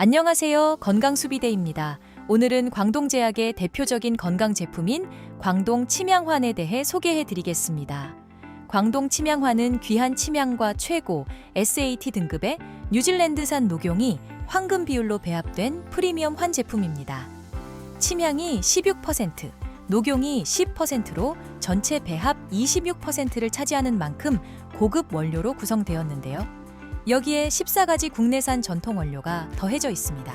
안녕하세요. 건강수비대입니다. 오늘은 광동제약의 대표적인 건강 제품인 광동 침양환에 대해 소개해 드리겠습니다. 광동 침양환은 귀한 침양과 최고 SAT 등급의 뉴질랜드산 녹용이 황금 비율로 배합된 프리미엄 환 제품입니다. 침양이 16%, 녹용이 10%로 전체 배합 26%를 차지하는 만큼 고급 원료로 구성되었는데요. 여기에 14가지 국내산 전통 원료가 더해져 있습니다.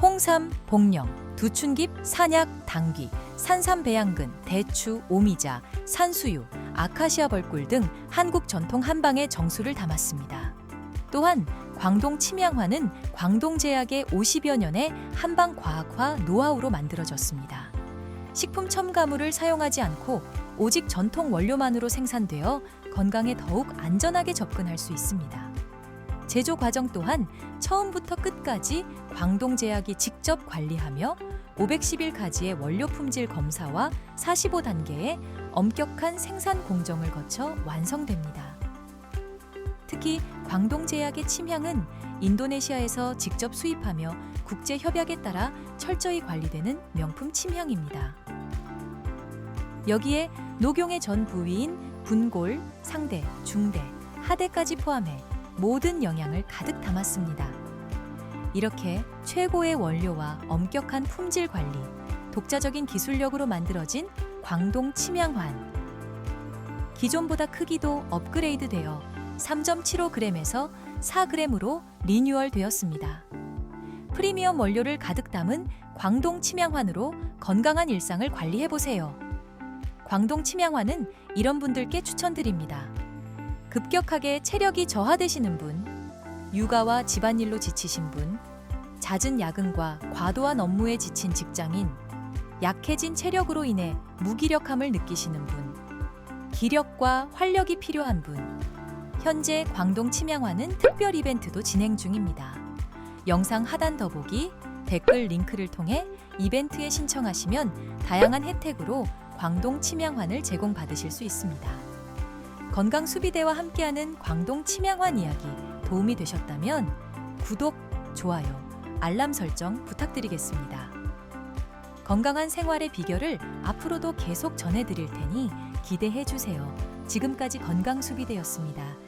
홍삼, 복령, 두춘깁, 산약, 당귀, 산삼 배양근, 대추, 오미자, 산수유, 아카시아 벌꿀 등 한국 전통 한방의 정수를 담았습니다. 또한 광동 침양화는 광동 제약의 50여 년의 한방 과학화 노하우로 만들어졌습니다. 식품 첨가물을 사용하지 않고 오직 전통 원료만으로 생산되어 건강에 더욱 안전하게 접근할 수 있습니다. 제조 과정 또한 처음부터 끝까지 광동제약이 직접 관리하며 511가지의 원료 품질 검사와 45단계의 엄격한 생산 공정을 거쳐 완성됩니다. 특히 광동제약의 침향은 인도네시아에서 직접 수입하며 국제 협약에 따라 철저히 관리되는 명품 침향입니다. 여기에 녹용의 전 부위인 분골, 상대, 중대, 하대까지 포함해 모든 영양을 가득 담았습니다. 이렇게 최고의 원료와 엄격한 품질 관리, 독자적인 기술력으로 만들어진 광동 침양환. 기존보다 크기도 업그레이드 되어 3.75g에서 4g으로 리뉴얼 되었습니다. 프리미엄 원료를 가득 담은 광동 침양환으로 건강한 일상을 관리해 보세요. 광동 침양환은 이런 분들께 추천드립니다. 급격하게 체력이 저하되시는 분, 육아와 집안일로 지치신 분, 잦은 야근과 과도한 업무에 지친 직장인, 약해진 체력으로 인해 무기력함을 느끼시는 분, 기력과 활력이 필요한 분, 현재 광동 침양화는 특별 이벤트도 진행 중입니다. 영상 하단 더보기, 댓글 링크를 통해 이벤트에 신청하시면 다양한 혜택으로 광동 침양환을 제공받으실 수 있습니다. 건강 수비대와 함께하는 광동 침양환 이야기 도움이 되셨다면 구독, 좋아요, 알람 설정 부탁드리겠습니다. 건강한 생활의 비결을 앞으로도 계속 전해드릴 테니 기대해 주세요. 지금까지 건강 수비대였습니다.